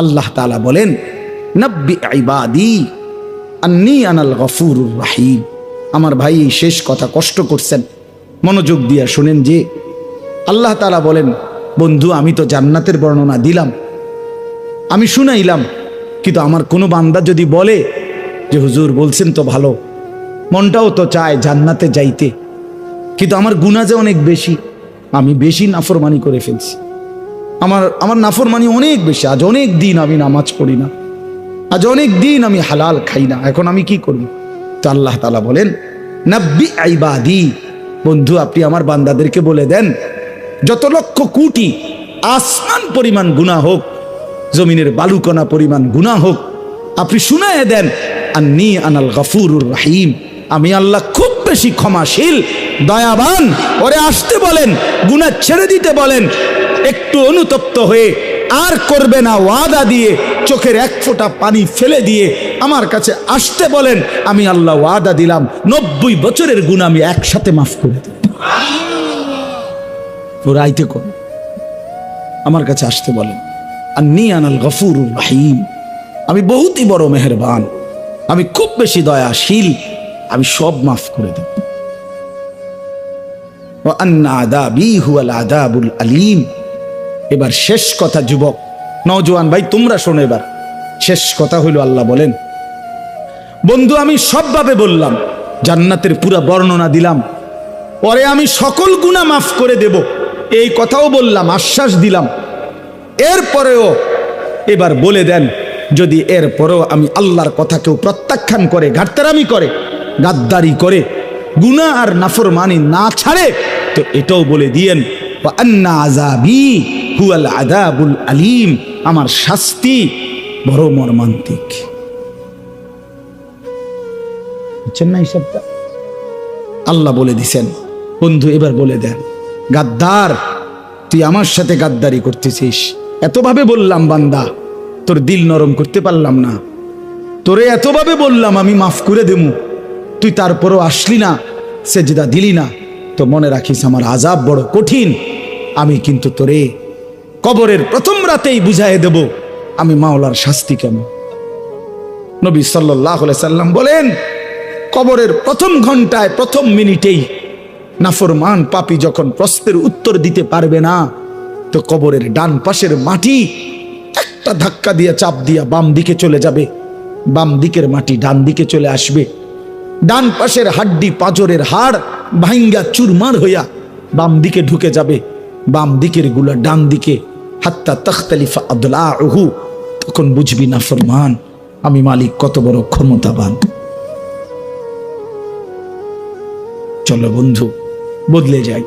আল্লাহ তালা বলেন, নব্বি আন্নি আনাল গফুরুর রাহিম। আমার ভাই এই শেষ কথা কষ্ট করছেন। মনোযোগ দিয়া শুনেন যে, আল্লাহ তালা বলেন, বন্ধু, আমি তো জান্নাতের বর্ণনা দিলাম। আমি শুনাইলাম, কিন্তু আমার কোনো বান্দা যদি বলে যে, হুজুর, বলছেন তো ভালো, মনটাও তো চায় জান্নাতে যাইতে, কিন্তু আমার গুণা যে অনেক বেশি, আমি বেশি নাফরমানি করে ফেলছি। আমার আমার নাফরমানি অনেক বেশি। আজ অনেক দিন আমি নামাজ পড়ি না। আজ অনেক দিন আমি হালাল খাই না। এখন আমি কি করব? তো আল্লাহ তালা বলেন, নাব্বি আইবাদি। বন্ধু, আপনি আমার বান্দাদেরকে বলে দেন, যত লক্ষ কোটি আসমান পরিমাণ গুণা হোক, জমিনের বালুকণা পরিমাণ গুণা হোক, আপনি শুনায় দেন, আন্নি আনাল গফুরুর রাহিম। আমি আল্লাহ খুব বেশি ক্ষমাশীল, দয়াবান। ওরে আসতে বলেন গুণা ছেড়ে দিতে বলেন একটু অনুতপ্ত হয়ে আর করবে না ওয়াদা দিয়ে চোখের এক ফোঁটা পানি ফেলে দিয়ে আমার কাছে আসতে বলেন, আমি আল্লাহ ওয়াদা দিলাম, নব্বই বছরের গুণ আমি একসাথে মাফ করে দিতে কর। আমার কাছে আসতে বলেন আর নি আনাল গফুর রাহিম। আমি বহুতই বড় মেহরবান, আমি খুব বেশি দয়াশীল, আমি সব মাফ করে দেব। আন্না আদাবি হুয়াল আদাবুল আলিম। এবার শেষ কথা, যুবক। নওজোয়ান ভাই, তোমরা শোনো এবার। শেষ কথা হইল আল্লাহ বলেন, বন্ধু, আমি সবভাবে বললাম, জান্নাতের পুরা বর্ণনা দিলাম, পরে আমি সকল গুণা মাফ করে দেব। এই কথাও বললাম, আশ্বাস দিলাম। এরপরেও এবার বলে দেন, যদি এরপরেও আমি আল্লাহর কথা কেউ প্রত্যাখ্যান করে, ঘাটতারামি করে, গাদ্দারি করে, গুনাহ আর নাফর নাফরমানি না ছাড়ে, তো এটাও বলে দিয়েন আযাবি হুয়াল আযাবুল আলিম, আমার শাস্তি বড় মর্মান্তিক। আল্লাহ বলে দিছেন, বন্ধু এবার বলে দেন, গাদ্দার, তুই আমার সাথে গাদ্দারি করতেছিস। এতভাবে বললাম বান্দা, তোর দিল নরম করতে পারলাম না। তোরে এতভাবে বললাম, আমি মাফ করে দেবো। তুই তারপরও আসলি না, সেজদা দিলি না। তো মনে রাখিস, আমার আজাব বড় কঠিন। আমি কিন্তু তোরে কবরের প্রথম রাতেই বুঝাই দেব, আমি মাওলার শাস্তি কেমন নবী সাল্লাহ সাল্লাম বলেন, কবরের প্রথম ঘন্টায় প্রথম মিনিটেই নাফরমান পাপি যখন প্রশ্নের উত্তর দিতে পারবে না, তো কবরের ডান পাশের মাটি একটা ধাক্কা দিয়ে চাপ দিয়া বাম দিকে চলে যাবে। বাম দিকের মাটি ডান দিকে চলে আসবে। ডান পাশের হাড্ডি পাঁজরের হাড় ভাঙ্গা চুরমার হইয়া বাম দিকে ঢুকে যাবে। বাম দিকেরগুলা ডান দিকে হাত্তা তখতালিফা আব্দুল্লাহ তখন বুঝবি না ফরমান, আমি মালিক কত বড় ক্ষমতাবান। চলো বন্ধু, বদলে যাই।